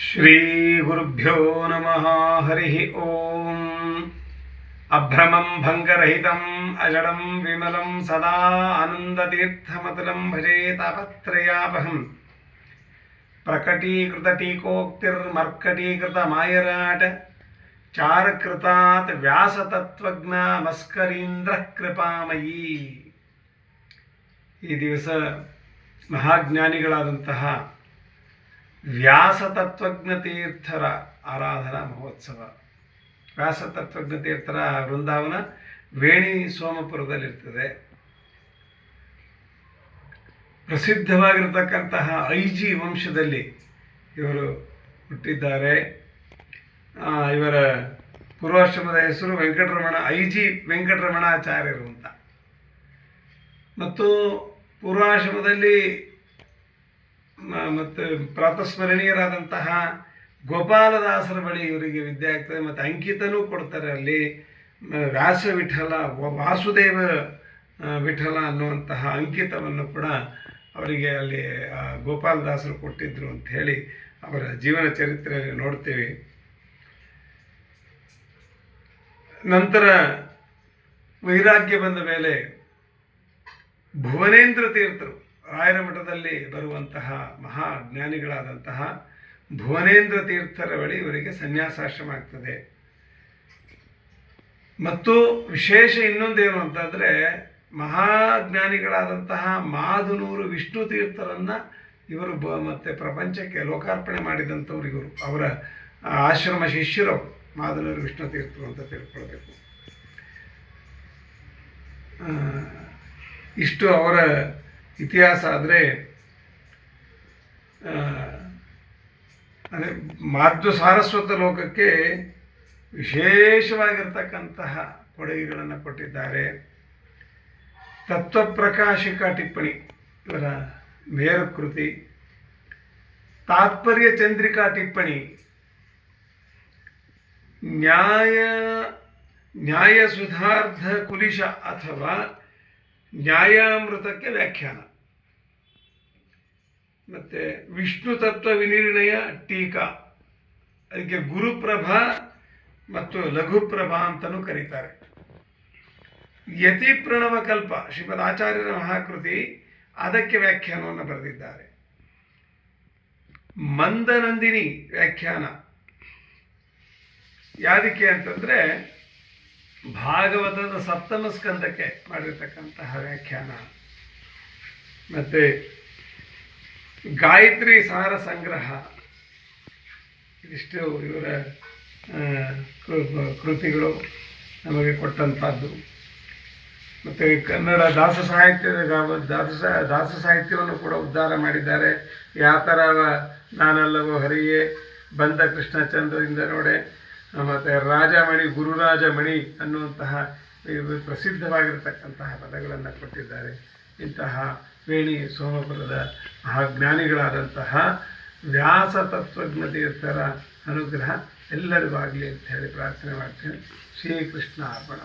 श्रीगुरुभ्यो नमः हरिः ॐ अभ्रमं भङ्गरहितम् अजडं विमलं सदा आनन्दतीर्थमतुलं भजे तापत्रयापहम् प्रकटीकृतटीकोक्तिर्मर्कटीकृतमायराट चारकृतात् व्यासतत्त्वज्ञमस्करीन्द्रः कृपामयी ಈ ದಿವಸ ಮಹಾಜ್ಞಾನಿಗಳಾದಂತಹ ವ್ಯಾಸ ತತ್ವಜ್ಞ ತೀರ್ಥರ ಆರಾಧನಾ ಮಹೋತ್ಸವ. ವ್ಯಾಸ ತತ್ವಜ್ಞ ತೀರ್ಥರ ವೃಂದಾವನ ವೇಣಿ ಸೋಮಪುರದಲ್ಲಿರ್ತದೆ. ಪ್ರಸಿದ್ಧವಾಗಿರತಕ್ಕಂತಹ ಐಜಿ ವಂಶದಲ್ಲಿ ಇವರು ಹುಟ್ಟಿದ್ದಾರೆ. ಇವರ ಪೂರ್ವಾಶ್ರಮದ ಹೆಸರು ವೆಂಕಟರಮಣ, ಐಜಿ ವೆಂಕಟರಮಣಾಚಾರ್ಯರು ಅಂತ. ಮತ್ತು ಪೂರ್ವಾಶ್ರಮದಲ್ಲಿ ಮತ್ತು ಪ್ರಾತಸ್ಮರಣೀಯರಾದಂತಹ ಗೋಪಾಲದಾಸರ ಬಳಿ ಇವರಿಗೆ ವಿದ್ಯೆ ಆಗ್ತದೆ, ಮತ್ತು ಅಂಕಿತನೂ ಕೊಡ್ತಾರೆ ಅಲ್ಲಿ. ವ್ಯಾಸ ವಿಠಲ ವಾಸುದೇವ ವಿಠಲ ಅನ್ನುವಂತಹ ಅಂಕಿತವನ್ನು ಕೂಡ ಅವರಿಗೆ ಅಲ್ಲಿ ಗೋಪಾಲದಾಸರು ಕೊಟ್ಟಿದ್ದರು ಅಂತ ಹೇಳಿ ಅವರ ಜೀವನ ಚರಿತ್ರೆಯಲ್ಲಿ ನೋಡ್ತೀವಿ. ನಂತರ ವೈರಾಗ್ಯ ಬಂದ ಮೇಲೆ ಭುವನೇಂದ್ರ ತೀರ್ಥರು. ರಾಯರ ಮಠದಲ್ಲಿ ಬರುವಂತಹ ಮಹಾ ಜ್ಞಾನಿಗಳಾದಂತಹ ಭುವನೇಂದ್ರ ತೀರ್ಥರ ಬಳಿ ಇವರಿಗೆ ಸನ್ಯಾಸಾಶ್ರಮ ಆಗ್ತದೆ. ಮತ್ತು ವಿಶೇಷ ಇನ್ನೊಂದೇನು ಅಂತಂದರೆ ಮಹಾಜ್ಞಾನಿಗಳಾದಂತಹ ಮಾದುನೂರು ವಿಷ್ಣು ತೀರ್ಥರನ್ನ ಇವರು ಬ ಮತ್ತೆ ಪ್ರಪಂಚಕ್ಕೆ ಲೋಕಾರ್ಪಣೆ ಮಾಡಿದಂಥವ್ರು ಇವರು. ಅವರ ಆಶ್ರಮ ಶಿಷ್ಯರು ಮಾಧುನೂರು ಮಾದನೂರು ವಿಷ್ಣು ತೀರ್ಥರು ಅಂತ ತಿಳ್ಕೊಳ್ಬೇಕು. ಇಷ್ಟು ಅವರ ಇತಿಹಾಸ ಆದರೆ ಅಂದರೆ ಮಾಧ್ವ ಸಾರಸ್ವತ ಲೋಕಕ್ಕೆ ವಿಶೇಷವಾಗಿರ್ತಕ್ಕಂತಹ ಕೊಡುಗೆಗಳನ್ನು ಕೊಟ್ಟಿದ್ದಾರೆ. ತತ್ವಪ್ರಕಾಶಿಕ ಟಿಪ್ಪಣಿ, ಇವರ ಮೇರುಕೃತಿ ತಾತ್ಪರ್ಯ ಚಂದ್ರಿಕಾ ಟಿಪ್ಪಣಿ, ನ್ಯಾಯ ನ್ಯಾಯ ಸುಧಾರ್ಧ ಕುಲಿಶ ಅಥವಾ ನ್ಯಾಯಾಮೃತಕ್ಕೆ ವ್ಯಾಖ್ಯಾನ. ಮತ್ತೆ ವಿಷ್ಣು ತತ್ವ ವಿನಿರ್ಣಯ ಟೀಕಾ. ಅದಕ್ಕೆ ಗುರುಪ್ರಭಾ ಮತ್ತು ಲಘುಪ್ರಭಾ ಅಂತಲೂ ಕರೀತಾರೆ. ಯತಿ ಪ್ರಣವ ಕಲ್ಪ ಶ್ರೀಮದ್ ಆಚಾರ್ಯರ ಮಹಾಕೃತಿ ಅದಕ್ಕೆ ವ್ಯಾಖ್ಯಾನವನ್ನು ಬರೆದಿದ್ದಾರೆ. ಮಂದನಂದಿನಿ ವ್ಯಾಖ್ಯಾನ. ಯಾದಕ್ಕೆ ಅಂತಂದ್ರೆ ಭಾಗವತದ ಸಪ್ತಮ ಸ್ಕಂದಕ್ಕೆ ಮಾಡಿರ್ತಕ್ಕಂತಹ ವ್ಯಾಖ್ಯಾನ. ಮತ್ತೆ ಗಾಯತ್ರಿ ಸಾರ ಸಂಗ್ರಹ. ಇದಿಷ್ಟು ಇವರ ಕೃತಿಗಳು ನಮಗೆ ಕೊಟ್ಟಂಥದ್ದು. ಮತ್ತು ಕನ್ನಡ ದಾಸ ಸಾಹಿತ್ಯದ ದಾಸ ದಾಸ ಸಾಹಿತ್ಯವನ್ನು ಕೂಡ ಉದ್ಧಾರ ಮಾಡಿದ್ದಾರೆ. ಯಾವ ಥರ ನಾನಲ್ಲವೋ ಹರಿಯೇ, ಬಂದ ಕೃಷ್ಣಚಂದ್ರದಿಂದ ನೋಡೆ ಮತ್ತು ರಾಜಮಣಿ, ಗುರುರಾಜಮಣಿ ಅನ್ನುವಂತಹ ಪ್ರಸಿದ್ಧವಾಗಿರತಕ್ಕಂತಹ ಪದಗಳನ್ನು ಕೊಟ್ಟಿದ್ದಾರೆ. ಇಂತಹ ವೇಣಿ ಸೋಮಪುರದ ಮಹಾಜ್ಞಾನಿಗಳಾದಂತಹ ವ್ಯಾಸ ತತ್ವಜ್ಞ ತೀರ್ಥರ ಅನುಗ್ರಹ ಎಲ್ಲರಿಗೂ ಆಗಲಿ ಅಂತ ಹೇಳಿ ಪ್ರಾರ್ಥನೆ ಮಾಡ್ತೇನೆ. ಶ್ರೀಕೃಷ್ಣ ಅರ್ಪಣ